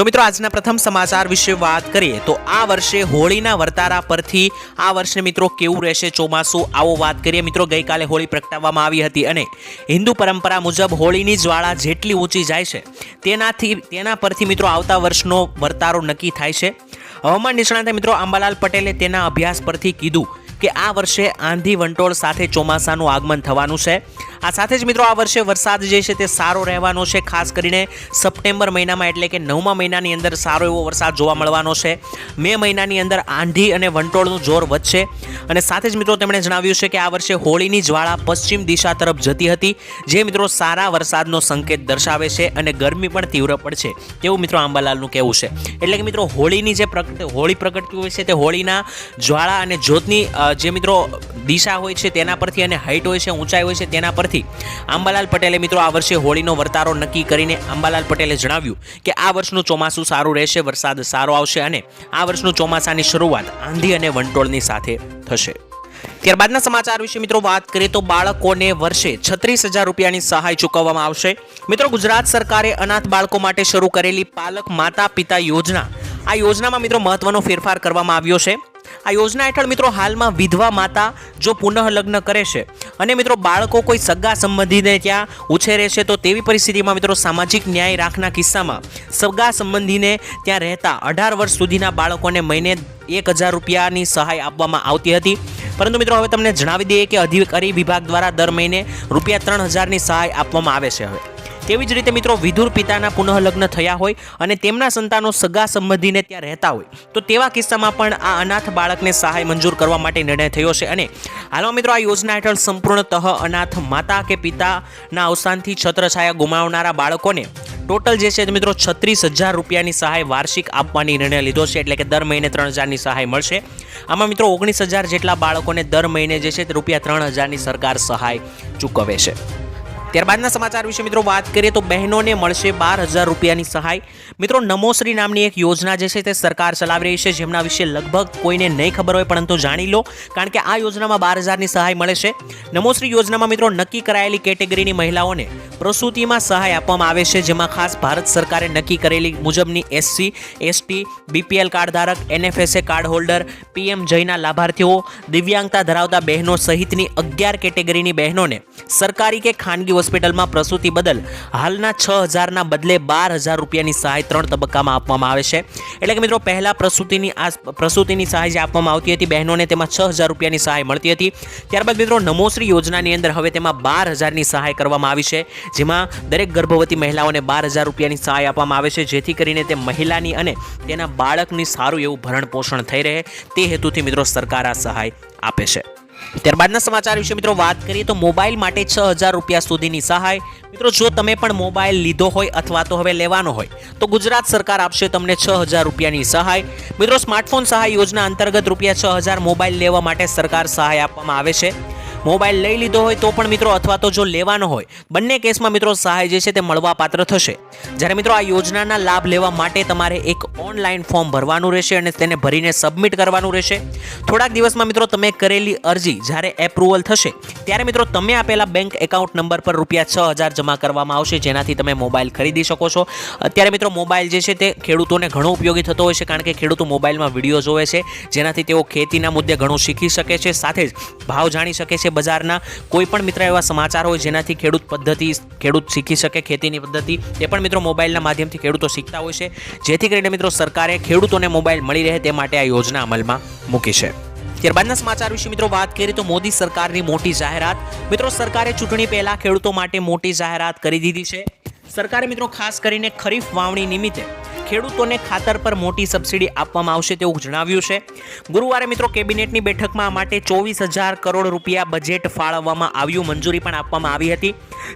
તો મિત્રો, આજના પ્રથમ સમાચાર વિશે વાત કરીએ તો આ વર્ષે હોળીના વર્તારા પરથી આ વર્ષે મિત્રો કેવું રહેશે ચોમાસું? આવો વાત કરીએ. મિત્રો, ગઈકાલે હોળી પ્રગટાવવામાં આવી હતી અને હિન્દુ પરંપરા મુજબ હોળીની જ્વાળા જેટલી ઊંચી જાય છે, તેનાથી, તેના પરથી મિત્રો આવતા વર્ષનો વર્તારો નક્કી થાય છે. હવામાન નિષ્ણાતે મિત્રો, આંબાલાલ પટેલે તેના અભ્યાસ પરથી કીધું કે આ વર્ષે આંધી વંટોળ સાથે ચોમાસાનું આગમન થવાનું છે. આ સાથે જ મિત્રો આ વર્ષે વરસાદ જે છે તે સારો રહેવાનો છે, ખાસ કરીને સપ્ટેમ્બર મહિનામાં, એટલે કે નવમા મહિનાની અંદર સારો એવો વરસાદ જોવા મળવાનો છે. મે મહિનાની અંદર આંધી અને વંટોળનું જોર વધશે. અને સાથે જ મિત્રો તેમણે જણાવ્યું છે કે આ વર્ષે હોળીની જ્વાળા પશ્ચિમ દિશા તરફ જતી હતી, જે મિત્રો સારા વરસાદનો સંકેત દર્શાવે છે અને ગરમી પણ તીવ્ર પડશે. તેવું મિત્રો આંબાલાલનું કહેવું છે. એટલે કે મિત્રો હોળીની જે પ્રગટ હોળી પ્રગટતી હોય છે તે હોળીના જ્વાળા અને જ્યોતની જે મિત્રો દિશા હોય છે તેના પરથી અને હાઇટ હોય છે, ઊંચાઈ હોય છે તેના પરથી આંબાલાલ પટેલે મિત્રો આ વર્ષે હોળીનો વર્તારો નક્કી કરીને આંબાલાલ પટેલે જણાવ્યું કે આ વર્ષનું ચોમાસું સારું રહેશે, વરસાદ સારો આવશે અને આ વર્ષનું ચોમાસાની શરૂઆત આંધી અને વંટોળની સાથે થશે. ત્યારબાદના સમાચાર વિશે મિત્રો વાત કરીએ તો બાળકોને વર્ષે છત્રીસ હજાર રૂપિયાની સહાય ચૂકવવામાં આવશે. મિત્રો ગુજરાત સરકારે અનાથ બાળકો માટે શરૂ કરેલી પાલક માતા પિતા યોજના. આ યોજનામાં મિત્રો મહત્વનો ફેરફાર કરવામાં આવ્યો છે. આ યોજના હેઠળ મિત્રો હાલમાં વિધવા માતા જો પુનઃ લગ્ન કરે છે અને મિત્રો બાળકો કોઈ સગા સંબંધીને ત્યાં ઉછેરે છે, તો તેવી પરિસ્થિતિમાં મિત્રો સામાજિક ન્યાય રાખના કિસ્સામાં સગા સંબંધીને ત્યાં રહેતા અઢાર વર્ષ સુધીના બાળકોને મહિને એક હજાર રૂપિયાની સહાય આપવામાં આવતી હતી. પરંતુ મિત્રો હવે તમને જણાવી દઈએ કે અધિકારી વિભાગ દ્વારા દર મહિને રૂપિયા ત્રણ હજારની સહાય આપવામાં આવે છે હવે. તેવી જ રીતે મિત્રો વિધુર પિતાના પુનઃલગ્ન થયા હોય અને તેમના સંતાનો સગા સંબંધીને ત્યાં રહેતા હોય, તો તેવા કિસ્સામાં પણ આ અનાથ બાળકને સહાય મંજૂર કરવા માટે નિર્ણય થયો છે. અને હાલમાં મિત્રો આ યોજના હેઠળ સંપૂર્ણતઃ અનાથ માતા કે પિતાના અવસાનથી છત્રછાયા ગુમાવનારા બાળકોને ટોટલ જે છે મિત્રો છત્રીસ હજાર રૂપિયાની સહાય વાર્ષિક આપવાની નિર્ણય લીધો છે, એટલે કે દર મહિને ત્રણ હજારની સહાય મળશે. આમાં મિત્રો ઓગણીસ હજાર જેટલા બાળકોને દર મહિને જે છે રૂપિયા ત્રણ હજારની સરકાર સહાય ચૂકવે છે. ત્યારબાદના સમાચાર વિશે મિત્રો વાત કરીએ તો બહેનોને મળશે બાર હજાર રૂપિયાની સહાય. મિત્રો, નમોશ્રી નામની એક યોજના જે છે તે સરકાર ચલાવી રહી છે, જેમના વિશે લગભગ કોઈને નહીં ખબર હોય, પરંતુ જાણી લો, કારણ કે આ યોજનામાં બાર હજારની સહાય મળે છે. નમોશ્રી યોજનામાં મિત્રો નક્કી કરાયેલી કેટેગરીની મહિલાઓને પ્રસૂતિમાં સહાય આપવામાં આવે છે, જેમાં ખાસ ભારત સરકારે નક્કી કરેલી મુજબની એસસી, એસટી, બીપીએલ કાર્ડ ધારક, એનએફએસએ કાર્ડ હોલ્ડર, પીએમ જયના લાભાર્થીઓ, દિવ્યાંગતા ધરાવતા બહેનો સહિતની અગિયાર કેટેગરીની બહેનોને સરકારી કે ખાનગી હોસ્પિટલમાં પ્રસૂતિ બદલ હાલના છ હજારના બદલે બાર હજાર રૂપિયાની સહાય ત્રણ તબક્કામાં આપવામાં આવે છે. એટલે કે મિત્રો, પહેલાં પ્રસૂતિની આ પ્રસૂતિની સહાય જે આપવામાં આવતી હતી બહેનોને તેમાં છ હજાર રૂપિયાની સહાય મળતી હતી. ત્યારબાદ મિત્રો, નમોશ્રી યોજનાની અંદર હવે તેમાં બાર હજારની સહાય કરવામાં આવી છે, જેમાં દરેક ગર્ભવતી મહિલાઓને બાર હજાર રૂપિયાની સહાય આપવામાં આવે છે, જેથી કરીને તે મહિલાની અને તેના બાળકની સારું એવું ભરણ પોષણ થઈ રહે. તે હેતુથી મિત્રો સરકાર આ સહાય આપે છે. ત્યારબાદના સમાચાર વિશે મિત્રો વાત કરીએ તો મોબાઈલ માટે છ હજાર રૂપિયા સુધીની સહાય. મિત્રો, જો તમે પણ મોબાઈલ લીધો હોય અથવા તો હવે લેવાનો હોય, તો ગુજરાત સરકાર આપશે તમને છ હજાર રૂપિયાની સહાય. મિત્રો, સ્માર્ટફોન સહાય યોજના અંતર્ગત રૂપિયા છ હજાર મોબાઈલ લેવા માટે સરકાર સહાય આપવામાં આવે છે. મોબાઈલ લઈ લીધો હોય તો પણ મિત્રો અથવા તો જો લેવાનો હોય, બંને કેસમાં મિત્રો સહાય જે છે તે મળવા પાત્ર થશે. જ્યારે મિત્રો આ યોજનાના લાભ લેવા માટે તમારે એક ઓનલાઈન ફોર્મ ભરવાનું રહેશે અને તેને ભરીને સબમિટ કરવાનું રહેશે. થોડાક દિવસમાં મિત્રો તમે કરેલી અરજી જ્યારે એપ્રુવલ થશે, ત્યારે મિત્રો તમે આપેલા બેંક એકાઉન્ટ નંબર પર રૂપિયા છ હજાર જમા કરવામાં આવશે, જેનાથી તમે મોબાઈલ ખરીદી શકો છો. અત્યારે મિત્રો મોબાઈલ જે છે તે ખેડૂતોને ઘણો ઉપયોગી થતો હોય છે, કારણ કે ખેડૂતો મોબાઈલમાં વીડિયો જોવે છે, જેનાથી તેઓ ખેતીના મુદ્દે ઘણું શીખી શકે છે, સાથે જ ભાવ જાણી શકે છે બજારના કોઈ પણ મિત્ર એવા સમાચાર હોય જેનાથી ખેડૂત પદ્ધતિ, ખેડૂત શીખી શકે ખેતીની પદ્ધતિ, તે પણ મિત્રો મોબાઈલના માધ્યમથી ખેડૂતો શીખતા હોય છે. જેથી કરીને મિત્રો સરકારે ખેડૂતોને મોબાઈલ મળી રહે તે માટે આ યોજના અમલમાં મૂકી છે. ત્યારબાદના સમાચાર વિશે મિત્રો વાત કરીએ તો મોદી સરકારની મોટી જાહેરાત. મિત્રો સરકારે ચૂંટણી પહેલા ખેડૂતો માટે મોટી જાહેરાત કરી દીધી છે. સરકારે મિત્રો ખાસ કરીને ખરીફ વાવણી નિમિત્તે ખેડૂતોને ખાતર પર મોટી સબસિડી આપવામાં આવશે તેવું જણાવ્યું છે. ગુરુવારે મિત્રો કેબિનેટની બેઠકમાં માટે ચોવીસ હજાર કરોડ રૂપિયા બજેટ ફાળવવામાં આવ્યું. મંજૂરી પણ આપવામાં આવી હતી.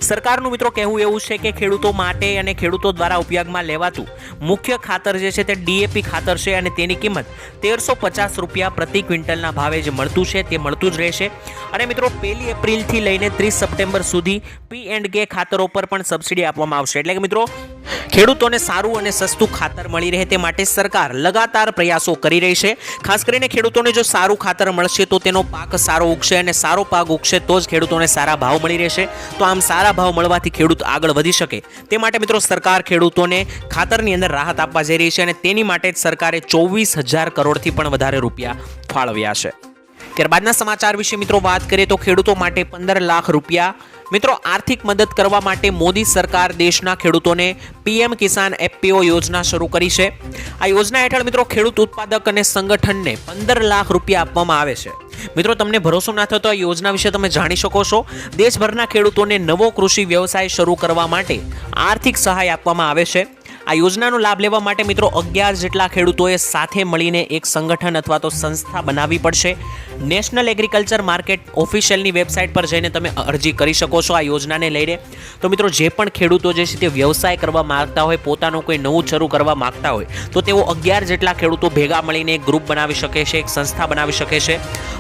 સરકારનું મિત્રો કહેવું એવું છે કે ખેડૂતો માટે અને ખેડૂતો દ્વારા ઉપયોગમાં લેવાતું મુખ્ય ખાતર જે છે તે ડીએપી ખાતર છે અને તેની કિંમત તેરસો પચાસ રૂપિયા પ્રતિ ક્વિન્ટલના ભાવે જે મળતું છે. તે મળતું જ રહેશે. અને મિત્રો પહેલી એપ્રિલથી લઈને ત્રીસ સપ્ટેમ્બર સુધી પી એન્ડ કે ખાતરો પર પણ સબસિડી આપવામાં આવશે. એટલે કે મિત્રો ખેડૂતોને સારું અને સસ્તું ખાતર મળી રહે તે માટે સરકાર લગાતાર પ્રયાસો કરી રહી છે. ખાસ કરીને ખેડૂતોને જો સારું ખાતર મળશે તો તેનો પાક સારો ઉગશે અને સારો પાક ઉગશે તો જ ખેડૂતોને સારા ભાવ મળી રહેશે. તો આમ સારા ભાવ મળવાથી ખેડૂત આગળ વધી શકે. તે માટે મિત્રો સરકાર ખેડૂતોને ખાતરની અંદર રાહત આપવા જઈ રહી છે અને તેની માટે જ સરકારે ચોવીસ હજાર કરોડથી પણ વધારે રૂપિયા ફાળવ્યા છે. ત્યારબાદના સમાચાર વિશે મિત્રો વાત કરીએ તો ખેડૂતો માટે પંદર લાખ રૂપિયા મિત્રો, આર્થિક મદદ કરવા માટે મોદી સરકાર દેશના ખેડૂતોને પીએમ કિસાન એફપીઓ યોજના શરૂ કરી છે. આ યોજના હેઠળ મિત્રો, ખેડૂત ઉત્પાદક અને સંગઠનને પંદર લાખ રૂપિયા આપવામાં આવે છે. મિત્રો, તમને ભરોસો ના થતો આ યોજના વિશે તમે જાણી શકો છો. દેશભરના ખેડૂતોને નવો કૃષિ વ્યવસાય શરૂ કરવા માટે આર્થિક સહાય આપવામાં આવે છે. આ યોજનાનો લાભ લેવા માટે મિત્રો અગિયાર જેટલા ખેડૂતોએ સાથે મળીને એક સંગઠન અથવા તો સંસ્થા બનાવવી પડશે. નેશનલ એગ્રીકલ્ચર માર્કેટ ઓફિશિયલની વેબસાઇટ પર જઈને તમે અરજી કરી શકો છો આ યોજનાને લઈને. તો મિત્રો જે પણ ખેડૂતો જે છે તે વ્યવસાય કરવા માગતા હોય, પોતાનું કોઈ નવું શરૂ કરવા માગતા હોય, તો તેઓ અગિયાર જેટલા ખેડૂતો ભેગા મળીને એક ગ્રુપ બનાવી શકે છે, એક સંસ્થા બનાવી શકે છે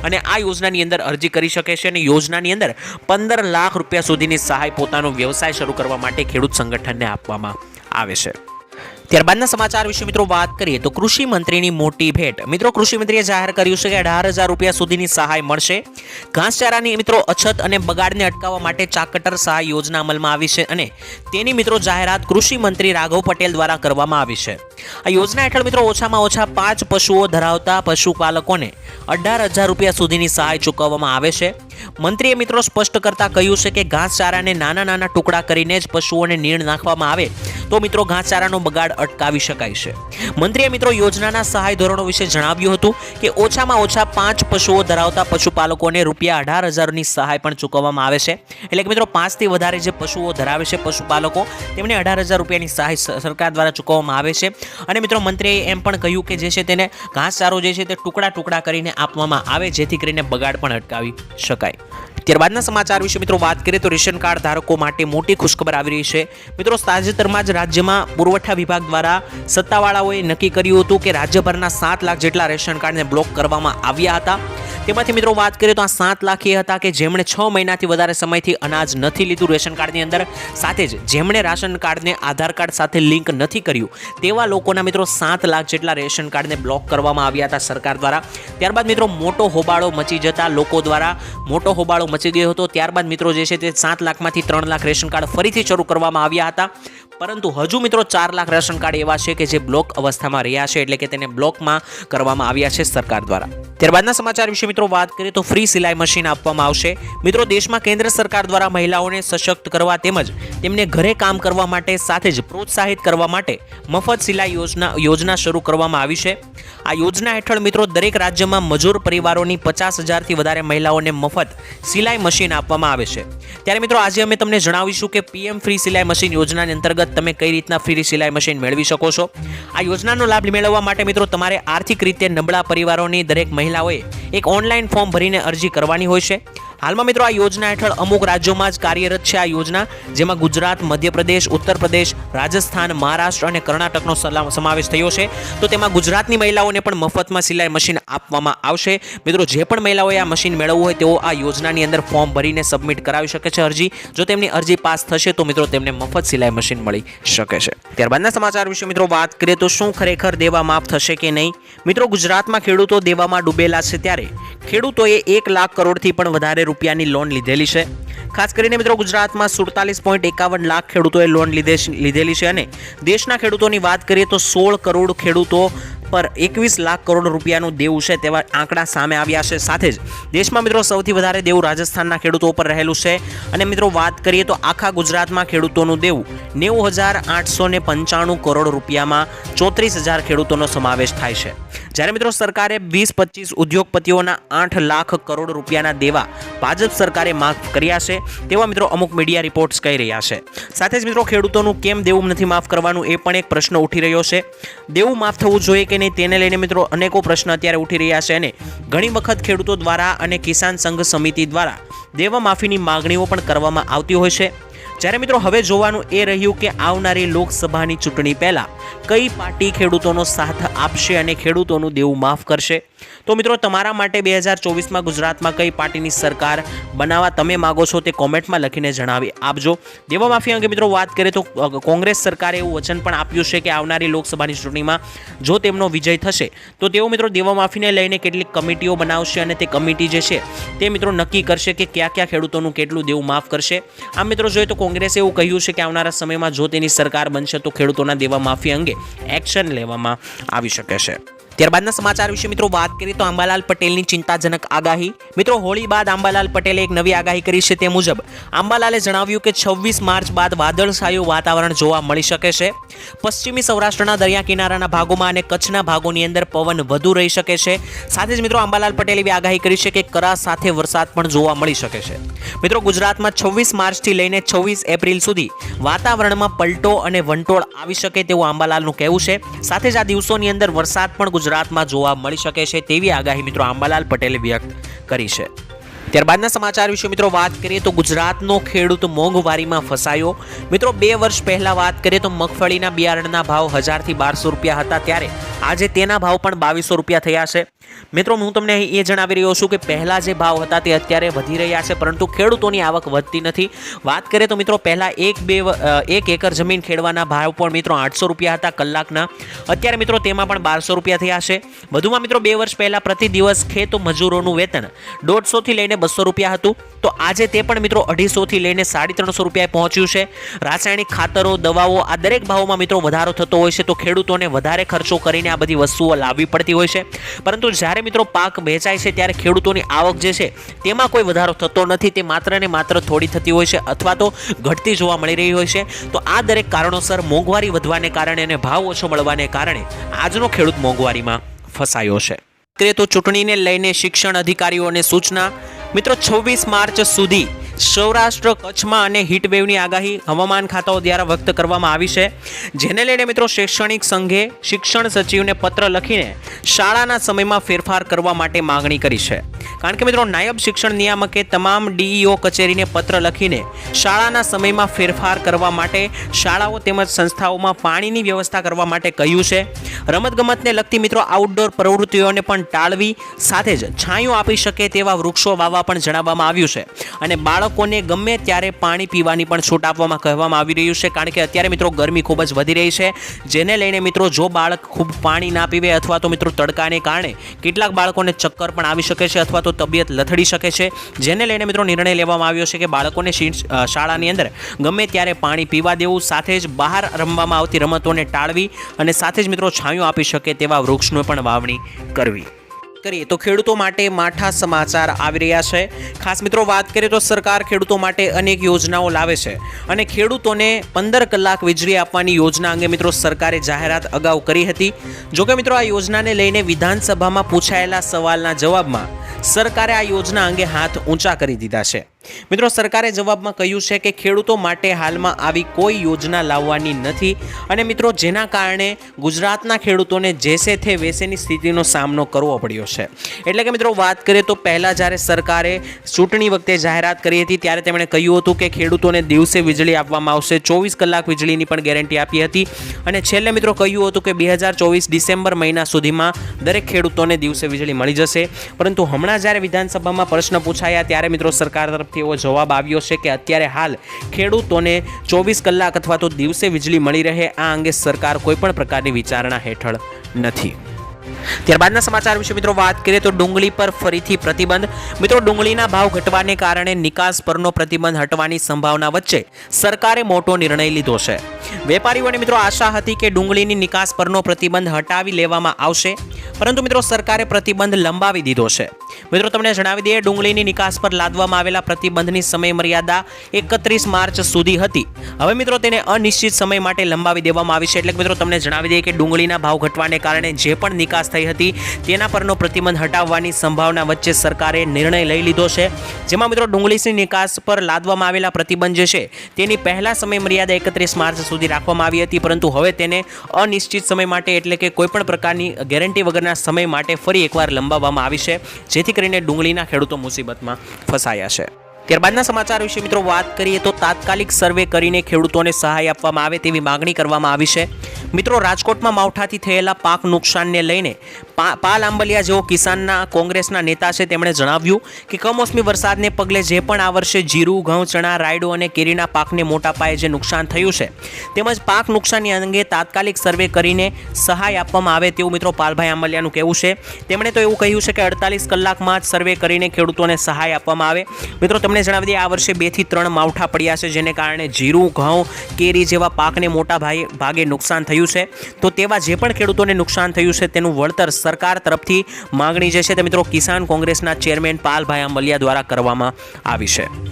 અને આ યોજનાની અંદર અરજી કરી શકે છે અને યોજનાની અંદર પંદર લાખ રૂપિયા સુધીની સહાય પોતાનો વ્યવસાય શરૂ કરવા માટે ખેડૂત સંગઠનને આપવામાં આવે છે. ત્યારબાદના સમાચાર વિશે મિત્રો વાત કરીએ તો કૃષિ મંત્રીની મોટી ભેટ. મિત્રો, કૃષિ મંત્રીએ જાહેર કર્યું છે કે અઢાર હજાર રૂપિયા સુધીની સહાય મળશે. ઘાસચારાની મિત્રો અછત અને બગાડને અટકાવવા માટે ચાકટર સહાય યોજના અમલમાં આવી છે અને તેની મિત્રો જાહેરાત કૃષિ મંત્રી રાઘવ પટેલ દ્વારા કરવામાં આવી છે. આ યોજના હેઠળ મિત્રો ઓછામાં ઓછા પાંચ પશુઓ ધરાવતા પશુપાલકોને અઢાર હજાર રૂપિયા સુધીની સહાય ચૂકવવામાં આવે છે. મંત્રીએ મિત્રો સ્પષ્ટ કરતા કહ્યું છે કે ઘાસચારાને નાના નાના ટુકડા કરીને જ પશુઓને નીણ નાખવામાં આવે તો મિત્રો ઘાસચારાનો બગાડ અટકાવી શકાય છે. મંત્રીએ મિત્રો યોજનાના સહાય ધોરણો વિશે જણાવ્યું હતું કે ઓછામાં ઓછા પાંચ પશુઓ ધરાવતા પશુપાલકોને રૂપિયા અઢાર હજારની સહાય પણ ચૂકવવામાં આવે છે. એટલે કે મિત્રો પાંચથી વધારે જે પશુઓ ધરાવે છે પશુપાલકો, તેમને અઢાર હજાર રૂપિયાની સહાય સરકાર દ્વારા ચૂકવવામાં આવે છે. અને મિત્રો મંત્રીએ એમ પણ કહ્યું કે જે છે તેને ઘાસચારો જે છે તે ટુકડા ટુકડા કરીને આપવામાં આવે, જેથી કરીને બગાડ પણ અટકાવી શકાય. ત્યારબાદના સમાચાર વિશે મિત્રો વાત કરીએ તો રેશન કાર્ડ ધારકો માટે મોટી ખુશખબર આવી રહી છે. મિત્રો તાજેતરમાં જ રાજ્યમાં પુરવઠા વિભાગ દ્વારા સત્તાવાળાઓએ નક્કી કર્યું હતું કે રાજ્યભરના સાત લાખ જેટલા રેશન કાર્ડને બ્લોક કરવામાં આવ્યા હતા. તેમાંથી મિત્રો વાત કરીએ તો આ સાત લાખ એ હતા કે જેમણે છ મહિનાથી વધારે સમયથી અનાજ નથી લીધું રેશન કાર્ડની અંદર. સાથે જ જેમણે રાશન કાર્ડને આધાર કાર્ડ સાથે લિંક નથી કર્યું, તેવા લોકોના મિત્રો સાત લાખ જેટલા રેશન કાર્ડને બ્લોક કરવામાં આવ્યા હતા સરકાર દ્વારા. ત્યારબાદ મિત્રો મોટો હોબાળો મચી જતા લોકો દ્વારા મોટો હોબાળો મચી ગયો હતો. ત્યારબાદ મિત્રો જે છે તે સાત લાખમાંથી ત્રણ લાખ રેશન કાર્ડ ફરીથી શરૂ કરવામાં આવ્યા હતા. પરંતુ હજુ મિત્રો ચાર લાખ રેશન કાર્ડ એવા છે કે જે બ્લોક અવસ્થામાં રહ્યા છે એટલે કે તેને બ્લોકમાં કરવામાં આવ્યા છે સરકાર દ્વારા. ત્યારબાદના સમાચાર વિશે મિત્રો વાત કરીએ તો ફ્રી સિલાઈ મશીન આપવામાં આવશે. મિત્રો દેશમાં કેન્દ્ર સરકાર દ્વારા મહિલાઓને સશક્ત કરવા તેમજ તેમને ઘરે કામ કરવા માટે સાથે જ પ્રોત્સાહિત કરવા માટે મફત સિલાઈ યોજના યોજના શરૂ કરવામાં આવી છે. આ યોજના હેઠળ મિત્રો દરેક રાજ્યમાં મજૂર પરિવારોની પચાસ હજારથી વધારે મહિલાઓને મફત સિલાઈ મશીન આપવામાં આવે છે. ત્યારે મિત્રો આજે અમે તમને જણાવીશું કે પીએમ ફ્રી સિલાઈ મશીન યોજનાની અંતર્ગત તમે કઈ રીતના ફ્રી સિલાઈ મશીન મેળવી શકો છો? આ યોજનાનો લાભ મેળવવા માટે મિત્રો તમારે આર્થિક રીતે નબળા પરિવારોની દરેક મહિલાઓએ એક ઓનલાઈન ફોર્મ ભરીને અરજી કરવાની હોય છે. હાલમાં મિત્રો આ યોજના હેઠળ અમુક રાજ્યોમાં જ કાર્યરત છે આ યોજના, જેમાં ગુજરાત, મધ્યપ્રદેશ ઉત્તર પ્રદેશ રાજસ્થાન, મહારાષ્ટ્ર અને કર્ણાટકનો સમાવેશ થયો છે. તો તેમાં ગુજરાતની મહિલાઓને પણ મફતમાં સિલાઈ મશીન આપવામાં આવશે. મિત્રો, જે પણ મહિલાઓએ આ મશીન મેળવવું હોય તેઓ આ યોજનાની અંદર ફોર્મ ભરીને સબમિટ કરાવી શકે છે અરજી. જો તેમની અરજી પાસ થશે, તો મિત્રો તેમને મફત સિલાઈ મશીન મળી શકે છે. ત્યારબાદના સમાચાર વિશે મિત્રો વાત કરીએ તો શું ખરેખર દેવા માફ થશે કે નહીં? મિત્રો, ગુજરાતમાં ખેડૂતો દેવામાં ડૂબેલા છે ત્યારે. ખેડૂતોએ એક લાખ કરોડથી પણ વધારે રૂપિયાની લોન લીધેલી છે. ખાસ કરીને મિત્રો ગુજરાતમાં સુડતાલીસ પોઈન્ટ એકાવન લાખ ખેડૂતોએ લોન લીધે લીધેલી છે અને દેશના ખેડૂતોની વાત કરીએ તો સોળ કરોડ ખેડૂતો પર એકવીસ લાખ કરોડ રૂપિયાનું દેવું છે તેવા આંકડા સામે આવ્યા છે. સાથે જ દેશમાં મિત્રો સૌથી વધારે દેવું રાજસ્થાનના ખેડૂતો પર રહેલું છે. અને મિત્રો વાત કરીએ તો આખા ગુજરાતમાં ખેડૂતોનું દેવું નેવું હજાર આઠસો પંચાણું કરોડ રૂપિયામાં ચોત્રીસ હજાર ખેડૂતોનો સમાવેશ થાય છે. જ્યારે મિત્રો સરકારે વીસ પચીસ ઉદ્યોગપતિઓના આઠ લાખ કરોડ રૂપિયાના દેવા ભાજપ સરકારે માફ કર્યા છે તેવા મિત્રો અમુક મીડિયા રિપોર્ટ્સ કહી રહ્યા છે. સાથે જ મિત્રો ખેડૂતોનું કેમ દેવું નથી માફ કરવાનું એ પણ એક પ્રશ્ન ઉઠી રહ્યો છે. દેવું માફ થવું જોઈએ કે નહીં તેને લઈને મિત્રો અનેકો પ્રશ્ન અત્યારે ઉઠી રહ્યા છે અને ઘણી વખત ખેડૂતો દ્વારા અને કિસાન સંઘ સમિતિ દ્વારા દેવા માફીની માગણીઓ પણ કરવામાં આવતી હોય છે. જ્યારે મિત્રો હવે જોવાનું એ રહ્યું કે આવનારી લોકસભાની ચૂંટણી પહેલાં કઈ પાર્ટી ખેડૂતોનો સાથ આપશે અને ખેડૂતોનું દેવું માફ કરશે? તો મિત્રો, તમારા માટે બે હજાર ચોવીસમાં ગુજરાતમાં કઈ પાર્ટીની સરકાર બનાવવા તમે માગો છો તે કોમેન્ટમાં લખીને જણાવી આપજો. દેવા માફી અંગે મિત્રો વાત કરીએ તો કોંગ્રેસ સરકારે એવું વચન પણ આપ્યું છે કે આવનારી લોકસભાની ચૂંટણીમાં જો તેમનો વિજય થશે, તો તેઓ મિત્રો દેવા માફીને લઈને કેટલીક કમિટીઓ બનાવશે અને તે કમિટી જે છે, તે મિત્રો નક્કી કરશે કે કયા કયા ખેડૂતોનું કેટલું દેવું માફ કરશે. આમ મિત્રો, જોઈએ તો કોંગ્રેસે એવું કહ્યું છે કે આવનારા સમયમાં જો તેની સરકાર બનશે, તો ખેડૂતોના દેવા માફી અંગે એક્શન લેવામાં આવી શકે છે. ત્યારબાદના સમાચાર વિશે મિત્રો વાત કરીએ તો આંબાલાલ પટેલની ચિંતાજનક આગાહી. મિત્રો, હોળી બાદ આંબાલાલ પટેલે એક નવી આગાહી કરી છે તે મુજબ આંબાલાલે જણાવ્યું કે છવ્વીસ માર્ચ બાદ વાદળછાયું વાતાવરણ જોવા મળી શકે છે. પશ્ચિમી સૌરાષ્ટ્રના દરિયા કિનારાના ભાગોમાં અને કચ્છના ભાગોની અંદર પવન વધુ રહી શકે છે. સાથે જ મિત્રો, આંબાલાલ પટેલે એવી આગાહી કરી છે કે કરા સાથે વરસાદ પણ જોવા મળી શકે છે. મિત્રો, ગુજરાતમાં છવ્વીસ માર્ચથી લઈને છવ્વીસ એપ્રિલ સુધી વાતાવરણમાં પલટો અને વંટોળ આવી શકે તેવું આંબાલાલનું કહેવું છે. સાથે જ આ દિવસોની અંદર વરસાદ પણ ગુજરાતમાં જોવા મળી શકે છે તેવી આગાહી મિત્રો આંબાલાલ પટેલે વ્યક્ત કરી છે. ત્યારબાદના સમાચાર વિશે મિત્રો વાત કરીએ તો ગુજરાતનો ખેડૂત મોંઘવારીમાં ફસાયો. મિત્રો, બે વર્ષ પહેલાં વાત કરીએ તો મગફળીના બિયારણના ભાવ હજારથી બારસો રૂપિયા હતા. ત્યારે આજે તેના ભાવ પણ બાવીસો રૂપિયા થયા છે. મિત્રો, હું તમને અહીં એ જણાવી રહ્યો છું કે પહેલાં જે ભાવ હતા તે અત્યારે વધી રહ્યા છે, પરંતુ ખેડૂતોની આવક વધતી નથી. વાત કરીએ તો મિત્રો, પહેલાં એક બે એક એકર જમીન ખેડવાના ભાવ પણ મિત્રો આઠસો રૂપિયા હતા કલાકના. અત્યારે મિત્રો તેમાં પણ બારસો રૂપિયા થયા છે. વધુમાં મિત્રો, બે વર્ષ પહેલાં પ્રતિ દિવસ ખેત મજૂરોનું વેતન દોઢસોથી લઈને બસો રૂપિયા હતું. તો આજે તે પણ મિત્રો અઢીસોથી લઈને સાડી ત્રણસો રૂપિયાએ પહોંચ્યું છે. રાસાયણિક ખાતરો, દવાઓ આ દરેક ભાવોમાં મિત્રો વધારો થતો હોય છે. તો ખેડૂતોને વધારે ખર્ચો કરીને આ બધી વસ્તુઓ લાવવી પડતી હોય છે. પરંતુ જ્યારે મિત્રો પાક વેચાય છે, ત્યારે ખેડૂતોની આવક જે છે, તેમાં કોઈ વધારો થતો નથી. તે માત્ર ને માત્ર થોડી થતી હોય છે અથવા તો ઘટતી જોવા મળી રહી હોય છે. તો આ દરેક કારણોસર મોંઘવારી વધવાને કારણે અને ભાવ ઓછો મળવાને કારણે આજનો ખેડૂત મોંઘવારીમાં ફસાયો છે. કરીએ તો ચૂંટણીને લઈને શિક્ષણ અધિકારીઓને સૂચના. મિત્રો, છવ્વીસ માર્ચ સુધી સૌરાષ્ટ્ર કચ્છમાં અને હીટવેવની આગાહી હવામાન ખાતાઓ દ્વારા વ્યક્ત કરવામાં આવી છે. જેને લઈને મિત્રો, શૈક્ષણિક સંઘે શિક્ષણ સચિવને પત્ર લખીને શાળાના સમયમાં ફેરફાર કરવા માટે માગણી કરી છે. કારણ કે મિત્રો નાયબ શિક્ષણ નિયામકે તમામ ડીઈઓ કચેરીને પત્ર લખીને શાળાના સમયમાં ફેરફાર કરવા માટે શાળાઓ તેમજ સંસ્થાઓમાં પાણીની વ્યવસ્થા કરવા માટે કહ્યું છે. રમતગમતને લગતી મિત્રો આઉટડોર પ્રવૃત્તિઓને પણ ટાળવી સાથે જ છાંયો આપી શકે તેવા વૃક્ષો વાવવા પણ જણાવવામાં આવ્યું છે. અને બાળકોને ગમે ત્યારે પાણી પીવાની પણ છૂટ આપવામાં કહેવામાં આવી રહ્યું છે. કારણ કે અત્યારે મિત્રો ગરમી ખૂબ જ વધી રહી છે. જેને લઈને મિત્રો જો બાળક ખૂબ પાણી ના પીવે અથવા તો મિત્રો તડકાને કારણે કેટલાક બાળકોને ચક્કર પણ આવી શકે છે અથવા તો તબિયત લથડી શકે છે. જેને લઈને મિત્રો નિર્ણય લેવામાં આવ્યો છે કે બાળકોને શાળાની અંદર ગમે ત્યારે પાણી પીવા દેવું, સાથે જ બહાર રમવામાં આવતી રમતોને ટાળવી અને સાથે જ મિત્રો છાંયો આપી શકે તેવા વૃક્ષનું પણ વાવણી કરવી. કરીએ તો ખેડૂતો માટે માઠા સમાચાર આવી રહ્યા છે. ખાસ મિત્રો, વાત કરીએ તો સરકાર ખેડૂતો માટે અનેક યોજનાઓ લાવે છે અને ખેડૂતોને પંદર કલાક વીજળી આપવાની યોજના અંગે મિત્રો સરકારે જાહેરાત અગાઉ કરી હતી. જોકે મિત્રો, આ યોજનાને લઈને વિધાનસભામાં પૂછાયેલા સવાલના જવાબમાં સરકારે આ યોજના અંગે હાથ ઊંચા કરી દીધા છે. મિત્રો, સરકારે જવાબમાં કહ્યું છે કે ખેડૂતો માટે હાલમાં આવી કોઈ યોજના લાવવાની નથી અને મિત્રો, જેના કારણે ગુજરાતના ખેડૂતોને જેસે થે વેસેની સ્થિતિનો સામનો કરવો પડ્યો છે. એટલે કે મિત્રો, વાત કરીએ તો પહેલાં જ્યારે સરકારે ચૂંટણી વખતે જાહેરાત કરી હતી, ત્યારે તેમણે કહ્યું હતું કે ખેડૂતોને દિવસે વીજળી આપવામાં આવશે, ચોવીસ કલાક વીજળીની પણ ગેરંટી આપી હતી અને છેલ્લે મિત્રો કહ્યું હતું કે બે હજાર ચોવીસ ડિસેમ્બર મહિના સુધીમાં દરેક ખેડૂતોને દિવસે વીજળી મળી જશે. પરંતુ હમણાં જ્યારે વિધાનસભામાં પ્રશ્ન પૂછાયા, ત્યારે મિત્રો સરકાર એવો જવાબ આવ્યો છે કે અત્યારે હાલ ખેડૂતોને ચોવીસ કલાક અથવા તો દિવસે વીજળી મળી રહે, આ અંગે સરકાર કોઈપણ પ્રકારની વિચારણા હેઠળ નથી. ત્યારબાદના સમાચાર વિશે મિત્રો વાત કરીએ તો ડુંગળી પર ફરીથી પ્રતિબંધ. મિત્રો, ડુંગળીના ભાવ ઘટવાને કારણે નિકાસ પરનો પ્રતિબંધ હટવાની સંભાવના વચ્ચે સરકારે મોટો નિર્ણય લીધો છે. વેપારીઓને મિત્રો આશા હતી કે ડુંગળીની નિકાસ પરનો પ્રતિબંધ હટાવી લેવામાં આવશે. પરંતુ મિત્રો સરકારે પ્રતિબંધ લંબાવી દીધો છે. મિત્રો તમને જણાવી દઈએ, ડુંગળીની નિકાસ પર લાદવામાં આવેલા પ્રતિબંધની સમયમર્યાદા એકત્રીસ માર્ચ સુધી હતી. હવે મિત્રો તેને અનિશ્ચિત સમય માટે લંબાવી દેવામાં આવી છે. એટલે મિત્રો તમને જણાવી દઈએ કે ડુંગળીના ભાવ ઘટવાને કારણે જે પણ નિકાસ થઈ હતી, તેના પરનો પ્રતિબંધ હટાવવાની સંભાવના વચ્ચે સરકારે નિર્ણય લઈ લીધો છે. જેમાં મિત્રો ડુંગળીની નિકાસ પર લાદવામાં આવેલા પ્રતિબંધ જે છે, તેની પહેલા સમય મર્યાદા એકત્રીસ માર્ચ સુધી રાખવામાં આવી હતી. પરંતુ હવે તેને અનિશ્ચિત સમય માટે એટલે કે કોઈપણ પ્રકારની ગેરંટી વગરના સમય માટે ફરી એકવાર લંબાવવામાં આવી છે, જેથી કરીને ડુંગળીના ખેડૂતો મુસીબતમાં ફસાયા છે. ત્યારબાદના સમાચાર વિશે મિત્રો વાત કરીએ તો તાત્કાલિક સર્વે કરીને ખેડૂતોને સહાય આપવામાં આવે તેવી માગણી કરવામાં આવી છે. મિત્રો, રાજકોટમાં માવઠાથી થયેલા પાક નુકસાનને લઈને પાલ આંબલિયા જેઓ કિસાનના, કોંગ્રેસના નેતા છે તેમણે જણાવ્યું કે કમોસમી વરસાદને પગલે જે પણ આ વર્ષે જીરું, ઘઉં, ચણા, રાયડો અને કેરીના પાકને મોટા પાયે જે નુકસાન થયું છે, તેમજ પાક નુકસાની અંગે તાત્કાલિક સર્વે કરીને સહાય આપવામાં આવે તેવું મિત્રો પાલભાઈ આંબલિયાનું કહેવું છે. તેમણે તો એવું કહ્યું છે કે અડતાલીસ કલાકમાં જ સર્વે કરીને ખેડૂતોને સહાય આપવામાં આવે. મિત્રો, તમને જણાવી દઈએ, આ વર્ષે બેથી ત્રણ માવઠા પડ્યા છે, જેને કારણે જીરું, ઘઉં, કેરી જેવા પાકને મોટા ભાગે નુકસાન થયું છે. તો તેવા જે પણ ખેડૂતોને નુકસાન થયું છે, તેનું વળતર સરકાર તરફથી માગણી જે છે તે મિત્રો કિસાન કોંગ્રેસના ચેરમેન પાલભાઈ આંબલિયા દ્વારા કરવામાં આવી છે.